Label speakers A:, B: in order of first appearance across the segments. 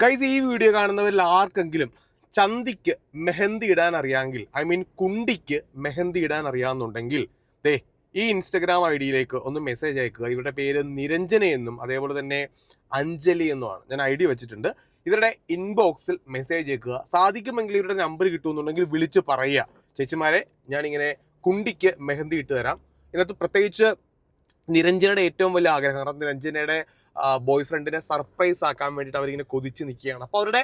A: Guys ഈ video കാണുന്നവരിൽ ആർക്കെങ്കിലും ചന്തിക്ക് മെഹന്തി ഇടാൻ അറിയാമെങ്കിൽ ഐ മീൻ കുണ്ടിക്ക് മെഹന്തി ഇടാൻ അറിയാമെന്നുണ്ടെങ്കിൽ ദേ ഈ ഇൻസ്റ്റഗ്രാം ഐ ഡിയിലേക്ക് ഒന്ന് മെസ്സേജ് അയക്കുക. ഇവരുടെ പേര് നിരഞ്ജന എന്നും അതേപോലെ തന്നെ അഞ്ജലി എന്നുമാണ്. ഞാൻ ഐ ഡി വെച്ചിട്ടുണ്ട്. ഇവരുടെ ഇൻബോക്സിൽ മെസ്സേജ് അയക്കുക. സാധിക്കുമെങ്കിൽ ഇവരുടെ നമ്പർ കിട്ടുമെന്നുണ്ടെങ്കിൽ വിളിച്ച് പറയുക. ചേച്ചിമാരെ ഞാനിങ്ങനെ കുണ്ടിക്ക് മെഹന്തി ഇട്ട് തരാം. ഇതിനകത്ത് പ്രത്യേകിച്ച് നിരഞ്ജനയുടെ ഏറ്റവും വലിയ ആഗ്രഹം കാരണം നിരഞ്ജനയുടെ ബോയ് ഫ്രണ്ടിനെ സർപ്രൈസ് ആക്കാൻ വേണ്ടിയിട്ട് അവരിങ്ങനെ കൊതിച്ച് നിൽക്കുകയാണ് അപ്പോൾ അവരുടെ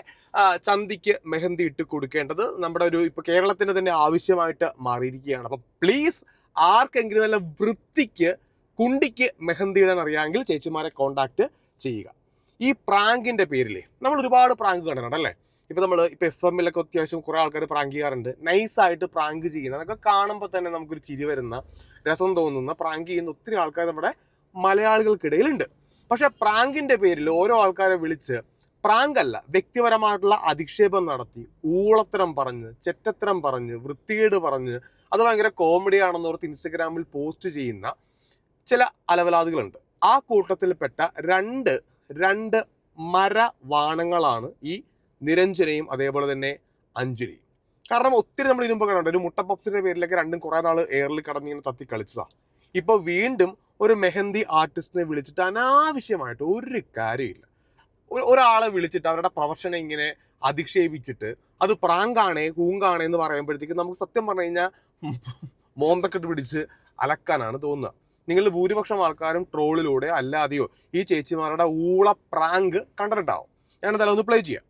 A: ചന്തിക്ക് മെഹന്തി ഇട്ട് കൊടുക്കേണ്ടത് നമ്മുടെ ഒരു ഇപ്പോൾ കേരളത്തിന് തന്നെ ആവശ്യമായിട്ട് മാറിയിരിക്കുകയാണ്. അപ്പോൾ പ്ലീസ് ആർക്കെങ്കിലും നല്ല വൃത്തിക്ക് കുണ്ടിക്ക് മെഹന്തി ഇടാൻ അറിയാമെങ്കിൽ ചേച്ചിമാരെ കോണ്ടാക്ട് ചെയ്യുക. ഈ പ്രാങ്കിന്റെ പേരിൽ നമ്മൾ ഒരുപാട് പ്രാങ്ക് കണ്ടിട്ടുണ്ട് അല്ലേ? ഇപ്പൊ നമ്മൾ ഇപ്പൊ എഫ് എമ്മിലൊക്കെ അത്യാവശ്യം കുറെ ആൾക്കാർ പ്രാങ്ക് ചെയ്യാറുണ്ട്. നൈസായിട്ട് പ്രാങ്ക് ചെയ്യുന്ന അതൊക്കെ കാണുമ്പോൾ തന്നെ നമുക്കൊരു ചിരി വരുന്ന രസം തോന്നുന്ന പ്രാങ്ക് ചെയ്യുന്ന ഒത്തിരി ആൾക്കാർ നമ്മുടെ മലയാളികൾക്കിടയിലുണ്ട്. പക്ഷെ പ്രാങ്കിന്റെ പേരിൽ ഓരോ ആൾക്കാരെ വിളിച്ച് പ്രാങ്ക് അല്ല വ്യക്തിപരമായിട്ടുള്ള അധിക്ഷേപം നടത്തി ഊളത്തരം പറഞ്ഞ് ചെറ്റത്തരം പറഞ്ഞ് വൃത്തികേട് പറഞ്ഞ് അത് ഭയങ്കര കോമഡി ആണെന്നോർത്ത് ഇൻസ്റ്റഗ്രാമിൽ പോസ്റ്റ് ചെയ്യുന്ന ചില അലവലാദികളുണ്ട്. ആ കൂട്ടത്തിൽപ്പെട്ട രണ്ട് രണ്ട് മരവാണങ്ങളാണ് ഈ നിരഞ്ജനയും അതേപോലെ തന്നെ അഞ്ജലിയും. കാരണം ഒത്തിരി നമ്മൾ ഇതിനുമ്പ് കണ്ടുണ്ട് ഒരു മുട്ട പപ്സിന്റെ പേരിലൊക്കെ രണ്ടും കുറേ നാൾ എയറിൽ കടന്നിങ്ങനെ തത്തി കളിച്ചതാണ് ഇപ്പൊ വീണ്ടും ഒരു മെഹന്തി ആർട്ടിസ്റ്റിനെ വിളിച്ചിട്ട് അനാവശ്യമായിട്ട് ഒരു കാര്യമില്ല. ഒരാളെ വിളിച്ചിട്ട് അവരുടെ പ്രൊഫഷനെ ഇങ്ങനെ അധിക്ഷേപിച്ചിട്ട് അത് പ്രാങ്കാണേ കൂങ്കാണേ എന്ന് പറയുമ്പോഴത്തേക്ക് നമുക്ക് സത്യം പറഞ്ഞു കഴിഞ്ഞാൽ മോന്തക്കെട്ട് പിടിച്ച് അലക്കാനാണ് തോന്നുക. നിങ്ങൾ ഭൂരിപക്ഷം ആൾക്കാരും ട്രോളിലൂടെ അല്ലാതെയോ ഈ ചേച്ചിമാരുടെ ഊള പ്രാങ്ക് കണ്ടിട്ടുണ്ടാവും. ഞാൻ എന്തായാലും ഒന്ന് പ്ലേ ചെയ്യാം.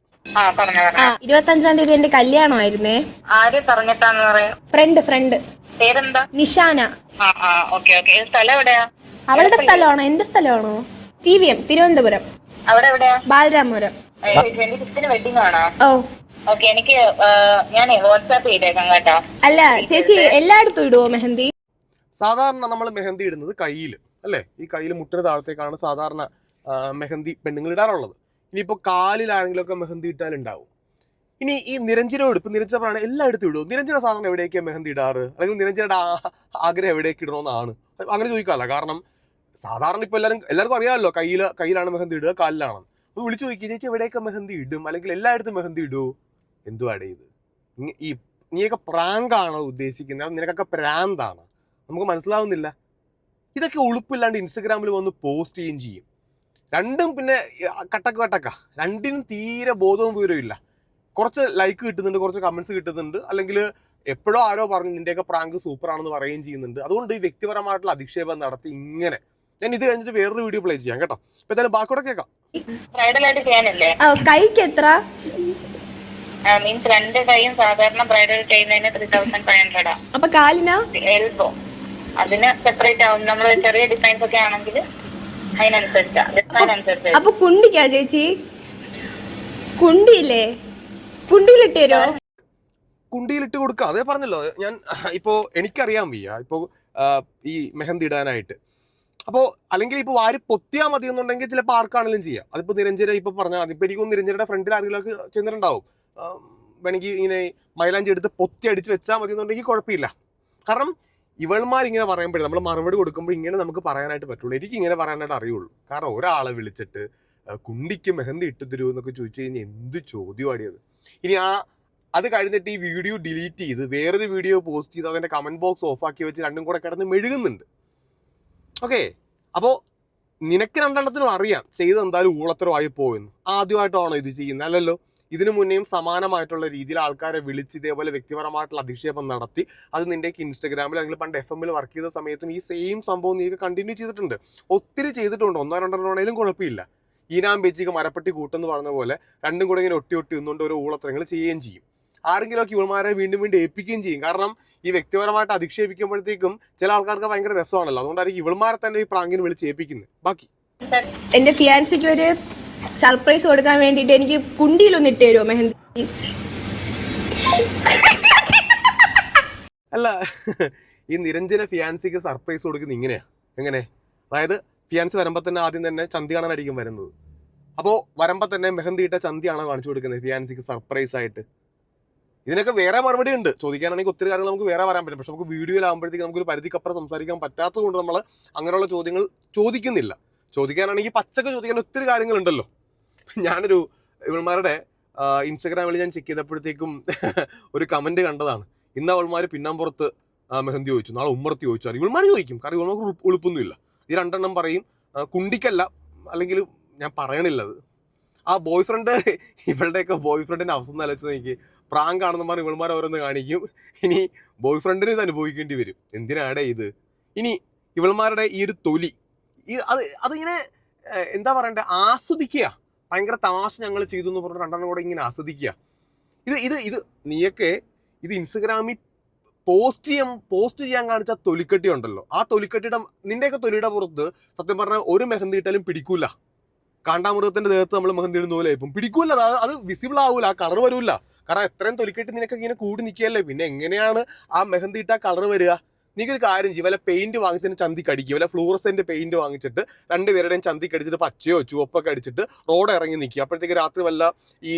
B: ഇരുപത്തഞ്ചാം തീയതി എന്റെ കല്യാണമായിരുന്നേ
C: ആര് പറഞ്ഞിട്ടാന്ന് പറയാ?
B: ഫ്രണ്ട് ഫ്രണ്ട്
C: പേരെന്താ?
B: നിഷാന.
C: സ്ഥലം എവിടെയാ?
B: അവളുടെ സ്ഥലമാണോ? എന്റെ സ്ഥലമാണോ? T V M Thiruvananthapuram.
C: അവിടെ എവിടെയാ
B: ബാലരാമപുരം
C: ട്വന്റി ഫിഫ്റ്റിന് വെഡിങ് ആണോ?
B: ഓ.
C: ഓക്കെ എനിക്ക് ഞാൻ വാട്സാപ്പ് ചെയ്തേക്കാം കേട്ടോ.
B: അല്ല ചേച്ചി എല്ലായിടത്തും ഇടുവോ മെഹന്തി?
A: സാധാരണ നമ്മൾ മെഹന്തി ഇടുന്നത് കയ്യിൽ അല്ലേ? ഈ കയ്യിൽ മുട്ടിന് താഴത്തേക്കാണ് സാധാരണ മെഹന്തി പെണ്ണുങ്ങൾ ഇടാറുള്ളത്. ഇനിയിപ്പോൾ കാലിലാണെങ്കിലൊക്കെ മെഹന്തി ഇട്ടാൽ ഉണ്ടാവും ഇനി ഈ നിരഞ്ജനോട് ഇപ്പൊ നിരഞ്ജന പറയണ എല്ലായിടത്തും ഇടും നിരഞ്ജന സാധാരണ എവിടേക്കാണ് മെഹന്തി ഇടാറ്? അല്ലെങ്കിൽ നിരഞ്ജനയുടെ ആഗ്രഹം എവിടേക്ക് ഇടണമെന്നാണ് അങ്ങനെ ചോദിക്കാമല്ല. കാരണം സാധാരണ ഇപ്പോൾ എല്ലാവരും എല്ലാവർക്കും അറിയാമല്ലോ കയ്യിൽ കയ്യിലാണ് മെഹന്തി ഇടുക കാലിലാണ്. അപ്പൊ വിളിച്ചു ചോദിക്കുക ചേച്ചി എവിടെയൊക്കെ മെഹന്തി ഇടും? അല്ലെങ്കിൽ എല്ലായിടത്തും മെഹന്തി ഇടൂ? എന്തുവാടേ ഇത്? ഈ നീയൊക്കെ പ്രാങ്കാണോ ഉദ്ദേശിക്കുന്നത്? നിനക്കൊക്കെ പ്രാന്താണ്. നമുക്ക് മനസ്സിലാവുന്നില്ല. ഇതൊക്കെ ഉളുപ്പില്ലാണ്ട് ഇൻസ്റ്റഗ്രാമിൽ വന്ന് പോസ്റ്റ് ചെയ്യുകയും ചെയ്യും. രണ്ടും പിന്നെ കട്ടക്ക കട്ടക്ക്. രണ്ടിനും തീരെ ബോധവും വിവരവും ഇല്ല. കുറച്ച് ലൈക്ക് കിട്ടുന്നുണ്ട് കുറച്ച് കമൻസ് കിട്ടുന്നുണ്ട്. അല്ലെങ്കിൽ എപ്പോഴോ ആരോ പറഞ്ഞു നിന്റെയൊക്കെ പ്രാങ്ക് സൂപ്പറാണെന്ന് പറയുകയും ചെയ്യുന്നുണ്ട്. അതുകൊണ്ട് ഈ വ്യക്തിപരമായിട്ടുള്ള അധിക്ഷേപം നടത്തി ഇങ്ങനെ ഞാൻ ഇത് കഴിഞ്ഞിട്ട് വേറൊരു വീഡിയോ പ്ലേ ചെയ്യാം കേട്ടോ. ഇപ്പൊ എന്തായാലും ബാക്കിയോടെ കേൾക്കാം.
B: കൈക്ക് എത്ര?
C: മീൻസ് രണ്ട് കൈയും സാധാരണ ബ്രൈഡൽ ചെയ്യുന്നതിന് ത്രീ തൗസൻഡ് ഫൈവ് ഹൺഡ്രഡാ
B: അപ്പൊ കാലിനാ?
C: എൽബോ അതിന് സെപ്പറേറ്റ് ആവും. നമ്മൾ ചെറിയ ഡിസൈൻസ് ഒക്കെ ആണെങ്കിൽ അതിനനുസരിച്ചാ.
B: അപ്പൊ കുണ്ടിക്കാ ചേച്ചി? കുണ്ടിയില്ലേ? കുണ്ടിയിലിട്ട് തരുമോ
A: കുണ്ടിയിലിട്ട് കൊടുക്കുക അതെ പറഞ്ഞല്ലോ ഞാൻ ഇപ്പോ എനിക്കറിയാൻ വയ്യ. ഇപ്പോ ഈ മെഹന്തി ഇടാനായിട്ട്. അപ്പോൾ അല്ലെങ്കിൽ ഇപ്പോൾ വാരി പൊത്തിയാൽ മതി എന്നുണ്ടെങ്കിൽ ചിലപ്പോൾ ആർക്കാണെങ്കിലും ചെയ്യാം. അതിപ്പോൾ നിരഞ്ജന ഇപ്പോൾ പറഞ്ഞാൽ ഇപ്പോൾ എനിക്കൊന്നും നിരഞ്ജനയുടെ ഫ്രണ്ടിൽ ആരെങ്കിലും ഒക്കെ ചെന്നിട്ടുണ്ടാവും. വേണമെങ്കിൽ ഇങ്ങനെ മൈലാഞ്ചി എടുത്ത് പൊത്തി അടിച്ച് വെച്ചാൽ മതി എന്നുണ്ടെങ്കിൽ കുഴപ്പമില്ല. കാരണം ഇവൾമാർ ഇങ്ങനെ പറയുമ്പോഴേ നമ്മൾ മറുപടി കൊടുക്കുമ്പോൾ ഇങ്ങനെ നമുക്ക് പറയാനായിട്ട് പറ്റുള്ളൂ. എനിക്ക് ഇങ്ങനെ പറയാനായിട്ട് അറിയുള്ളൂ. കാരണം ഒരാളെ വിളിച്ചിട്ട് കുണ്ടിക്ക് മെഹന്തി ഇട്ട് തരുമോ എന്നൊക്കെ ചോദിച്ചു കഴിഞ്ഞാൽ എന്ത് ചോദ്യമാടിയത് ഇനി ആ അത് കഴിഞ്ഞിട്ട് ഈ വീഡിയോ ഡിലീറ്റ് ചെയ്ത് വേറൊരു വീഡിയോ പോസ്റ്റ് ചെയ്ത് അതിന്റെ കമന്റ് ബോക്സ് ഓഫാക്കി വെച്ച് രണ്ടും കൂടെ കിടന്ന് മെഴുകുന്നുണ്ട്. ഓക്കെ അപ്പോൾ നിനക്ക് രണ്ടെണ്ണത്തിനും അറിയാം ചെയ്ത് എന്തായാലും ഊളത്തരമായി പോയെന്ന്. ആദ്യമായിട്ടാണോ ഇത് ചെയ്യുന്നത്? അല്ലല്ലോ. ഇതിനു മുന്നേയും സമാനമായിട്ടുള്ള രീതിയിൽ ആൾക്കാരെ വിളിച്ച് ഇതേപോലെ വ്യക്തിപരമായിട്ടുള്ള അധിക്ഷേപം നടത്തി അത് നിന്റെ ഇൻസ്റ്റഗ്രാമിൽ അല്ലെങ്കിൽ പണ്ട് എഫ് എമ്മിൽ വർക്ക് ചെയ്ത സമയത്തും ഈ സെയിം സംഭവം നീ കണ്ടിന്യൂ ചെയ്തിട്ടുണ്ട്. ഒത്തിരി ചെയ്തിട്ടുണ്ട്. ഒന്നോ രണ്ടെണ്ണമാണേലും കുഴപ്പമില്ല. ഈനാം ബേച്ചിക്ക് മരപ്പെട്ടി കൂട്ടെന്ന് പറഞ്ഞ പോലെ രണ്ടും കൂടെ ഇങ്ങനെ ഒട്ടി ഒട്ടി നിന്നുകൊണ്ട് ഓരോ ഊളത്തരങ്ങൾ ചെയ്യുകയും ചെയ്യും. ആരെങ്കിലുമൊക്കെ ഇവന്മാരെ വീണ്ടും വീണ്ടും ഏൽപ്പിക്കുകയും ചെയ്യും. കാരണം ഈ വ്യക്തിപരമായിട്ട് അധിക്ഷേപിക്കുമ്പോഴത്തേക്കും ചില ആൾക്കാർക്ക് ഭയങ്കര രസമാണല്ലോ. അതുകൊണ്ടായിരിക്കും ഇവൾമാരെ തന്നെ ഈ പ്രാങ്കിന് വിളിച്ച് ഏൽപ്പിക്കുന്നത്. ബാക്കി.
B: എന്റെ ഫിയാൻസിക്ക് ഒരു സർപ്രൈസ് കൊടുക്കാൻ വേണ്ടിട്ട് എനിക്ക് കുണ്ടിയിലൊന്ന് ഇട്ട് തരുമോ മെഹന്തി?
A: അല്ല ഈ നിരഞ്ജന ഫിയാൻസിക്ക് സർപ്രൈസ് കൊടുക്കുന്ന ഇങ്ങനെയാ. എങ്ങനെ? അതായത് ഫിയാൻസ് വരുമ്പോൾ തന്നെ ആദ്യം തന്നെ ചന്തി കാണാനായിരിക്കും വരുന്നത്. അപ്പോൾ വരുമ്പോൾ തന്നെ മെഹന്തി ഇട്ട ചന്തിയാണോ കാണിച്ചു കൊടുക്കുന്നത് ഫിയാൻസിക്ക് സർപ്രൈസ് ആയിട്ട്? ഇതിനൊക്കെ വേറെ മറുപടി ഉണ്ട്. ചോദിക്കാനാണെങ്കിൽ ഒത്തിരി കാര്യങ്ങൾ നമുക്ക് വേറെ പറയാൻ പറ്റും. പക്ഷെ നമുക്ക് വീഡിയോയിലാകുമ്പോഴത്തേക്ക് നമുക്കൊരു പരിധിക്കപ്പുറം സംസാരിക്കാൻ പറ്റാത്തത് കൊണ്ട് നമ്മൾ അങ്ങനെയുള്ള ചോദ്യങ്ങൾ ചോദിക്കുന്നില്ല. ചോദിക്കാനാണെങ്കിൽ പച്ചക്ക് ചോദിക്കാൻ ഒത്തിരി കാര്യങ്ങളുണ്ടല്ലോ ഞാനൊരു ഇവന്മാരുടെ ഇൻസ്റ്റഗ്രാമിൽ ഞാൻ ചെക്ക് ചെയ്തപ്പോഴത്തേക്കും ഒരു കമന്റ് കണ്ടതാണ്. ഇന്ന് അവൾമാർ പിന്നാമ്പുറത്ത് മെഹന്തി ചോദിച്ചു. നാളെ ഉമ്മർത്തി ചോദിച്ചാൽ ഇവൾമാർ ചോദിക്കും. കാരണം ഉളുപ്പ് ഉളുപ്പൊന്നുമില്ല. ഈ രണ്ടെണ്ണം പറയും. കുണ്ടിക്കല്ല. അല്ലെങ്കിൽ ഞാൻ പറയണില്ലത് ആ ബോയ് ഫ്രണ്ട് ഇവളുടെയൊക്കെ ബോയ് ഫ്രണ്ടിന്റെ അവസ്ഥ ആലോചിച്ച് നോക്കി പ്രാങ്ക് ആണെന്ന് പറഞ്ഞ് ഇവൾമാർ ഓരോന്ന് കാണിക്കും. ഇനി ബോയ് ഫ്രണ്ടിന് ഇത് അനുഭവിക്കേണ്ടി വരും. എന്തിനാടെ ഇത്? ഇനി ഇവൾമാരുടെ ഈ ഒരു തൊലി ഈ അത് അതിങ്ങനെ എന്താ പറയണ്ടേ ആസ്വദിക്കുക. ഭയങ്കര തമാശ ഞങ്ങൾ ചെയ്തു എന്ന് പറഞ്ഞിട്ട് രണ്ടെണ്ണം കൂടെ ഇങ്ങനെ ആസ്വദിക്കുക. ഇത് ഇത് ഇത് നീയൊക്കെ ഇത് ഇൻസ്റ്റഗ്രാമിൽ പോസ്റ്റ് ചെയ്യാൻ പോസ്റ്റ് ചെയ്യാൻ കാണിച്ച തൊലിക്കെട്ടി ഉണ്ടല്ലോ. ആ തൊലിക്കെട്ടിയുടെ നിന്റെയൊക്കെ തൊലിയുടെ പുറത്ത് സത്യം പറഞ്ഞാൽ ഒരു മെഹന്തി ഇട്ടാലും പിടിക്കൂല. കാണ്ടാമൃഗത്തിന്റെ ദേഹത്ത് നമ്മൾ മെഹന്തി ഇടുന്ന പോലെ ഇപ്പം പിടിക്കൂല അത് അത് വിസിബിൾ ആവൂല ആ കളർ വരൂല. കാരണം എത്രയും തൊലിക്കെട്ട് നിനക്ക് ഇങ്ങനെ കൂടി നിൽക്കുകയല്ലേ? പിന്നെ എങ്ങനെയാണ് ആ മെഹന്തി ഇട്ട കളർ വരിക? നീക്കൊരു കാര്യം ചെയ്യും വല്ല പെയിന്റ് വാങ്ങിച്ചതിന് ചന്തി കടിക്കുക വല്ല ഫ്ലൂറസെന്റ് പെയിന്റ് വാങ്ങിച്ചിട്ട് രണ്ടുപേരുടെയും ചന്തി കടിച്ചിട്ട് പച്ചയോ ചുവപ്പൊക്കെ അടിച്ചിട്ട് റോഡ് ഇറങ്ങി നിൽക്കുക. അപ്പോഴത്തേക്ക് രാത്രി വല്ല ഈ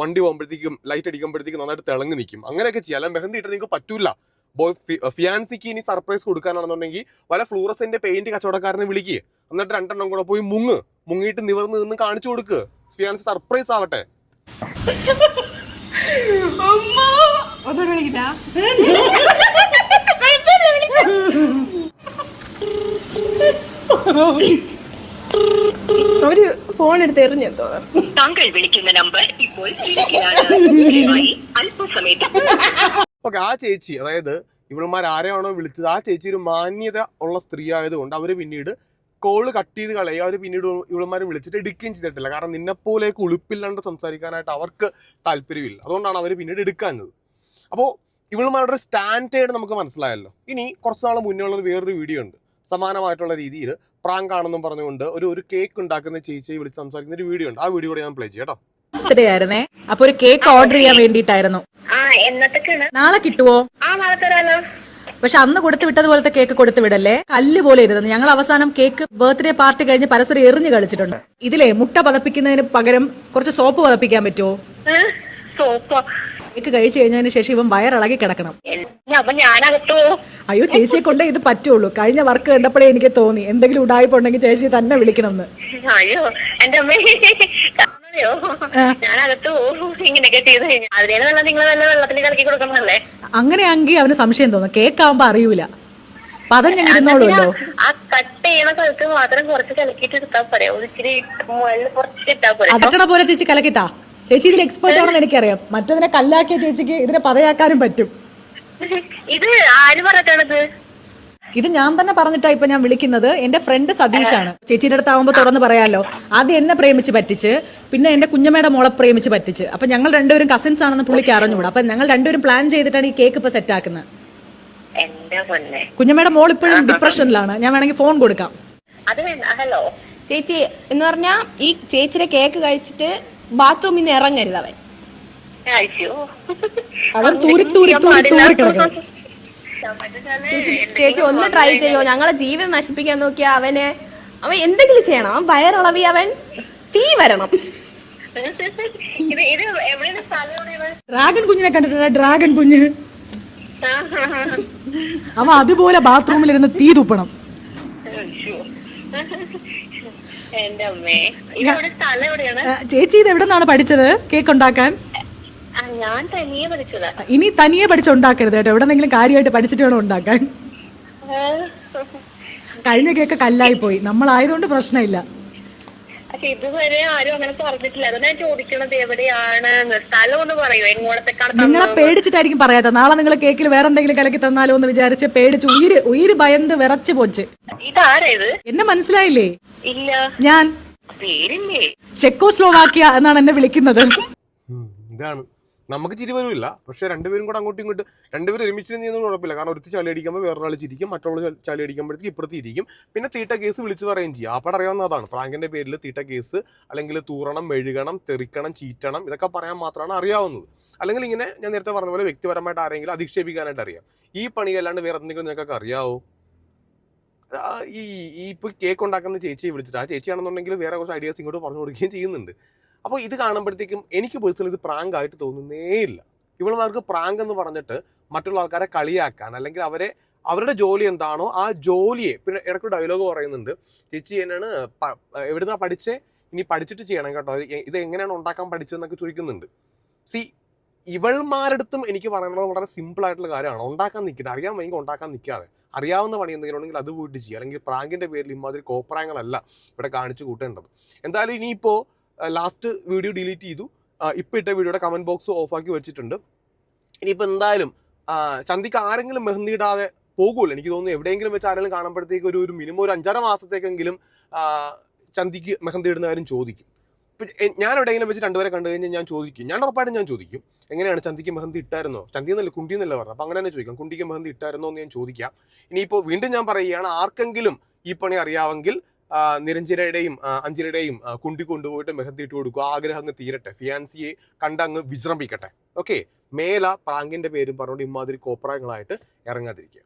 A: വണ്ടി പോകുമ്പോഴത്തേക്കും ലൈറ്റ് അടിക്കുമ്പോഴത്തേക്കും നന്നായിട്ട് തിളങ്ങി നിൽക്കും. അങ്ങനെയൊക്കെ ചെയ്യാം. അല്ല മെഹന്തി ഇട്ട് നിങ്ങൾക്ക് പറ്റൂല. ബോയ് ഫിയാൻസിക്ക് ഇനി സർപ്രൈസ് കൊടുക്കാനാണെന്നുണ്ടെങ്കിൽ വല്ല ഫ്ലൂറസെന്റ് പെയിന്റ് കച്ചവടക്കാരനെ വിളിക്കുക എന്നിട്ട് രണ്ടെണ്ണം കൂടെ പോയി മുങ്ങ്. മുങ്ങിയിട്ട് നിവർന്ന് നിന്ന് കാണിച്ചു കൊടുക്ക്. ഫിയാൻസ് സർപ്രൈസ് ആവട്ടെ.
B: അവർ ഫോൺ എടുത്ത് എറിഞ്ഞു
D: താങ്കൾ വിളിക്കുന്ന നമ്പർ ഇപ്പോൾ അല്പസമയത്ത്.
A: ഓക്കെ ആ ചേച്ചി അതായത് ഇവൾമാർ ആരെയാണോ വിളിച്ചത്? ആ ചേച്ചി ഒരു മാന്യത ഉള്ള സ്ത്രീ ആയതുകൊണ്ട് അവർ പിന്നീട് കോൾ കട്ട് ചെയ്ത് കളയുക അവർ പിന്നീട് ഇവളുമാരെ വിളിച്ചിട്ട് എടുക്കുകയും ചെയ്തിട്ടില്ല. കാരണം നിന്നെപ്പോലെ ഉളുപ്പില്ലാണ്ട് സംസാരിക്കാനായിട്ട് അവർക്ക് താല്പര്യമില്ല. അതുകൊണ്ടാണ് അവർ പിന്നീട് എടുക്കാഞ്ഞത് അപ്പോൾ ഇവളുമാരുടെ സ്റ്റാൻഡേർഡ് നമുക്ക് മനസ്സിലായല്ലോ. ഇനി കുറച്ച് നാൾ മുന്നേ ഉള്ള ഒരു വേറൊരു വീഡിയോ ഉണ്ട്. സമാനമായിട്ടുള്ള രീതിയിൽ പ്രാങ്ക് ആണെന്നും പറഞ്ഞുകൊണ്ട് ഒരു ഒരു കേക്ക് ഉണ്ടാക്കുന്ന ചേച്ചിയെ വിളിച്ച് സംസാരിക്കുന്ന ഒരു വീഡിയോ ഉണ്ട്. ആ വീഡിയോ കൂടെ ഞാൻ പ്ലേ ചെയ്യാം കേട്ടോ.
E: ബർത്ത്ഡേ ആയിരുന്നേ അപ്പൊ ഒരു കേക്ക് ഓർഡർ ചെയ്യാൻ
C: വേണ്ടിട്ടായിരുന്നു
E: നാളെ കിട്ടുവോ?
C: ആ നാളെ തരാലോ.
E: പക്ഷെ അന്ന് കൊടുത്തു വിട്ടതുപോലത്തെ കേക്ക് കൊടുത്തു വിടല്ലേ? കല്ല് പോലെ ഇരുന്നത് ഞങ്ങൾ അവസാനം കേക്ക് ബർത്ത്ഡേ പാർട്ടി കഴിഞ്ഞ് പരസ്പരം എറിഞ്ഞു കളിച്ചിട്ടുണ്ട്. ഇതിലെ മുട്ട പതപ്പിക്കുന്നതിന് പകരം കുറച്ച് സോപ്പ് പതപ്പിക്കാൻ പറ്റുമോ?
C: സോപ്പ്?
E: കേക്ക് കഴിച്ചു കഴിഞ്ഞതിന് ശേഷം ഇവൻ വയറിളകി കിടക്കണം. അയ്യോ ചേച്ചിയെ കൊണ്ടേ ഇത് പറ്റുള്ളൂ. കഴിഞ്ഞ വർക്ക് കണ്ടപ്പോഴേ എനിക്ക് തോന്നി. എന്തെങ്കിലും ഉടായ്പുണ്ടെങ്കിൽ ചേച്ചി തന്നെ വിളിക്കണം
C: അയ്യോ എന്റെ അമ്മേ. ഞാനകത്ത്? ഇങ്ങനെയൊക്കെ ചെയ്ത് കഴിഞ്ഞാൽ അതിനേലും നല്ല നിങ്ങൾ നല്ല വെള്ളത്തിൽ കലക്കി കൊടുക്കണമല്ലേ
E: അങ്ങനെയാണെങ്കിൽ അവന് സംശയം തോന്നും. കേക്കാവുമ്പോ അറിയൂല. പദം ഞാൻ ഇരുന്നോളൂല്ലോ
C: ആ കട്ട് ചെയ്യണ സ്ഥലത്ത് മാത്രം കുറച്ച് കലക്കിട്ട് എടുത്താ പോരെ. കുറച്ച് ഇട്ടാ
E: പോലെ ചേച്ചി കലക്കിട്ടാ? ചേച്ചി ഇതിൽ എക്സ്പേർട്ട് ആണെന്ന് എനിക്കറിയാം. മറ്റതിനെ കല്ലാക്കിയ ചേച്ചിക്ക് ഇതിനെ പതയാക്കാനും പറ്റും.
C: ഇത് ആര് പറഞ്ഞിട്ടാണിത്?
E: ഇത് ഞാൻ തന്നെ പറഞ്ഞിട്ടാ ഇപ്പൊ ഞാൻ വിളിക്കുന്നത്. എന്റെ ഫ്രണ്ട് സതീഷാണ്. ചേച്ചിയുടെ അടുത്ത് ആവുമ്പോ തുറന്ന് പറയാലോ. അത് എന്നെ പ്രേമിച്ച് പറ്റിച്ച് പിന്നെ എന്റെ കുഞ്ഞമ്മയുടെ മോളെ പ്രേമിച്ച് പറ്റിച്ച്. അപ്പൊ ഞങ്ങൾ രണ്ടുപേരും കസിൻസ് ആണെന്ന് പുള്ളിക്ക് അറിഞ്ഞുകൂടാ. അപ്പൊ ഞങ്ങൾ രണ്ടുപേരും പ്ലാൻ ചെയ്തിട്ടാണ് ഈ കേക്ക് ഇപ്പൊ സെറ്റ് ആക്കുന്നത്. കുഞ്ഞമ്മയുടെ മോൾ ഇപ്പോഴും ഡിപ്രഷനിലാണ് ഞാൻ വേണമെങ്കിൽ ഫോൺ കൊടുക്കാം.
C: അത് ഹലോ
B: ചേച്ചി എന്ന് പറഞ്ഞാ ഈ ചേച്ചിയുടെ കേക്ക് കഴിച്ചിട്ട് ബാത്റൂമിൽ നിന്ന് ഇറങ്ങരുത് അവൻ.
C: അയ്യോ.
E: അവൻ തൂരി തൂരി തൂരി തൂരി കിടക്കണം
B: ചേച്ചി ചേച്ചി ഒന്ന് ട്രൈ ചെയ്യോ? ഞങ്ങളെ ജീവിതം നശിപ്പിക്കാൻ നോക്കിയ അവന് അവൻ എന്തെങ്കിലും ചെയ്യണം. അവൻ വയറിളവി അവൻ തീ വരണം.
E: ഡ്രാഗൺ കുഞ്ഞിനെ കണ്ടിട്ടുണ്ട്? ഡ്രാഗൺ കുഞ്ഞ്. അവ അതുപോലെ ബാത്റൂമിൽ ഇരുന്ന് തീ തുപ്പണം. ചേച്ചി ഇത് എവിടെ നിന്നാണ് പഠിച്ചത്? കേക്ക് ഉണ്ടാക്കാൻ?
C: ഞാൻ തനിയെ പഠിച്ചതാ.
E: ഇനി തനിയെ പഠിച്ചുണ്ടാക്കരുത് കേട്ടോ. എവിടെന്നെങ്കിലും കാര്യമായിട്ട് പഠിച്ചിട്ട് വേണം ഉണ്ടാക്കാൻ. കഴിഞ്ഞ കേക്ക് കല്ലായി പോയി. നമ്മളായതുകൊണ്ട് പ്രശ്നമില്ല.
C: ഇതുവരെ ആരും അങ്ങനെ പറഞ്ഞിട്ടില്ല. അതാ ഞാൻ ചോദിക്കണത് എവിടെയാണ്? സ്ഥലം ഒന്ന് പറയൂ? എങ്ങോട്ടത്തേക്കാണ്
E: നിങ്ങളെ പേടിച്ചിട്ടായിരിക്കും പറയാത്ത നാളെ നിങ്ങൾ കേക്കിൽ വേറെ എന്തെങ്കിലും കലക്കി തന്നാലോ എന്ന് വിചാരിച്ച് പേടിച്ച് ഉയിര് ഉയിര് ഭയന്ന് വിറച്ച് പോച്ച്. എന്നെ മനസ്സിലായില്ലേ?
C: ഇല്ല.
E: ഞാൻ
C: പേരില്ലേ?
E: ചെക്കോസ്ലോവാക്കിയ എന്നാണ് എന്നെ വിളിക്കുന്നത്.
A: ഇതാണ്. നമുക്ക് ചിരി വരുമില്ല. പക്ഷെ രണ്ടുപേരും കൂടെ അങ്ങോട്ടും ഇങ്ങോട്ടും രണ്ടുപേരും ഒരുമിച്ച് ചെയ്യുന്നത് കുഴപ്പമില്ല. കാരണം ഒരുത്തി ചളി അടിക്കുമ്പോൾ വേറൊരാൾ ചിരിക്കും മറ്റുള്ള ചളി അടിക്കുമ്പോഴത്തേക്ക് ഇപ്പുറത്ത് ഇരിക്കും. പിന്നെ തീട്ട കേസ് വിളിച്ച് പറയുകയും ചെയ്യും. അപ്പോൾ അറിയാവുന്നതാണ് പ്രാങ്കിന്റെ പേരിൽ തീട്ട കേസ് അല്ലെങ്കിൽ തൂറണം മെഴുകണം തെറിക്കണം ചീറ്റണം ഇതൊക്കെ പറയാൻ മാത്രമാണ് അറിയാവുന്നത്. അല്ലെങ്കിൽ ഇങ്ങനെ ഞാൻ നേരത്തെ പറഞ്ഞ പോലെ വ്യക്തിപരമായിട്ട് ആരെങ്കിലും അധിക്ഷേപിക്കാനായിട്ട് അറിയാം. ഈ പണി അല്ലാണ്ട് വേറെ എന്തെങ്കിലും നിനക്കൊക്കെ അറിയാവോ? ഈ ഇപ്പോൾ ഇപ്പൊ കേക്ക് ഉണ്ടാക്കുന്ന ചേച്ചിയെ വിളിച്ചിട്ട് ആ ചേച്ചിയാണെന്നുണ്ടെങ്കിൽ വേറെ കുറച്ച് ഐഡിയാസ് ഇങ്ങോട്ട് പറഞ്ഞു കൊടുക്കുകയും ചെയ്യുന്നുണ്ട്. അപ്പോൾ ഇത് കാണുമ്പോഴത്തേക്കും എനിക്ക് പേഴ്സണലി ഇത് പ്രാങ്ക് ആയിട്ട് തോന്നുന്നേ ഇല്ല. ഇവളുമാർക്ക് പ്രാങ്ക് എന്ന് പറഞ്ഞിട്ട് മറ്റുള്ള ആൾക്കാരെ കളിയാക്കാൻ അല്ലെങ്കിൽ അവരെ അവരുടെ ജോലി എന്താണോ ആ ജോലിയെ പിന്നെ ഇടയ്ക്ക് ഡയലോഗ് പറയുന്നുണ്ട്. ചേച്ചി എന്നാണ് എവിടുന്നാ പഠിച്ചേ? ഇനി പഠിച്ചിട്ട് ചെയ്യണം കേട്ടോ. ഇത് എങ്ങനെയാണ് ഉണ്ടാക്കാൻ പഠിച്ചതെന്നൊക്കെ ചോദിക്കുന്നുണ്ട്. സി ഇവൾമാരടുത്തും എനിക്ക് പറയാനുള്ളത് വളരെ സിമ്പിൾ ആയിട്ടുള്ള കാര്യമാണ്. ഉണ്ടാക്കാൻ നിൽക്കുന്നത് അറിയാൻ വൈകി ഉണ്ടാക്കാൻ നിൽക്കാതെ. അറിയാവുന്ന പണി എന്തെങ്കിലും ഉണ്ടെങ്കിൽ അത് പോയിട്ട് ചെയ്യുക. അല്ലെങ്കിൽ പ്രാങ്കിന്റെ പേരിൽ ഇമാതിരി കോപ്രായങ്ങളല്ല ഇവിടെ കാണിച്ചു കൂട്ടേണ്ടത്. എന്തായാലും ഇനിയിപ്പോൾ ലാസ്റ്റ് വീഡിയോ ഡിലീറ്റ് ചെയ്തു. ഇപ്പോൾ ഇട്ട വീഡിയോയുടെ കമന്റ് ബോക്സ് ഓഫാക്കി വെച്ചിട്ടുണ്ട്. ഇനിയിപ്പോൾ എന്തായാലും ചന്തിക്ക് ആരെങ്കിലും മെഹന്തി ഇടാതെ പോകുമല്ലോ? എനിക്ക് തോന്നുന്നു എവിടെയെങ്കിലും വെച്ച് ആരെങ്കിലും കാണുമ്പോഴത്തേക്ക് ഒരു ഒരു മിനിമം ഒരു അഞ്ചര മാസത്തേക്കെങ്കിലും ചന്തിക്ക് മെഹന്തി ഇടുന്ന കാര്യം ചോദിക്കും. ഞാൻ എവിടെയെങ്കിലും വെച്ച് രണ്ടുപേരെ കണ്ടു കഴിഞ്ഞാൽ ഞാൻ ചോദിക്കും. ഞാൻ ഉറപ്പായിട്ടും ഞാൻ ചോദിക്കും. എങ്ങനെയാണ് ചന്തിക്ക് മെഹന്തി ഇട്ടായിരുന്നോ? ചന്തി എന്നല്ല കുണ്ടി എന്നല്ല പറഞ്ഞത്. അപ്പം അങ്ങനെ തന്നെ ചോദിക്കാം. കുണ്ടിക്ക് മെഹന്തി ഇട്ടായിരുന്നോ എന്ന് ഞാൻ ചോദിക്കാം. ഇനിയിപ്പോൾ വീണ്ടും ഞാൻ പറയുകയാണ് ആർക്കെങ്കിലും ഈ പണി അറിയാമെങ്കിൽ നിരഞ്ജനയുടെയും അഞ്ജലിയുടെയും കുണ്ടി കൊണ്ടുപോയിട്ട് മെഹന്തി ഇട്ട് കൊടുക്കുക ആഗ്രഹം അങ്ങ് തീരട്ടെ. ഫിയാൻസിയെ കണ്ടങ്ങ് വിജൃംഭിക്കട്ടെ. ഓക്കെ മേല പ്രാങ്കിന്റെ പേരും പറഞ്ഞുകൊണ്ട് ഇമാതിരി കോപ്രായങ്ങളായിട്ട് ഇറങ്ങാതിരിക്കുക.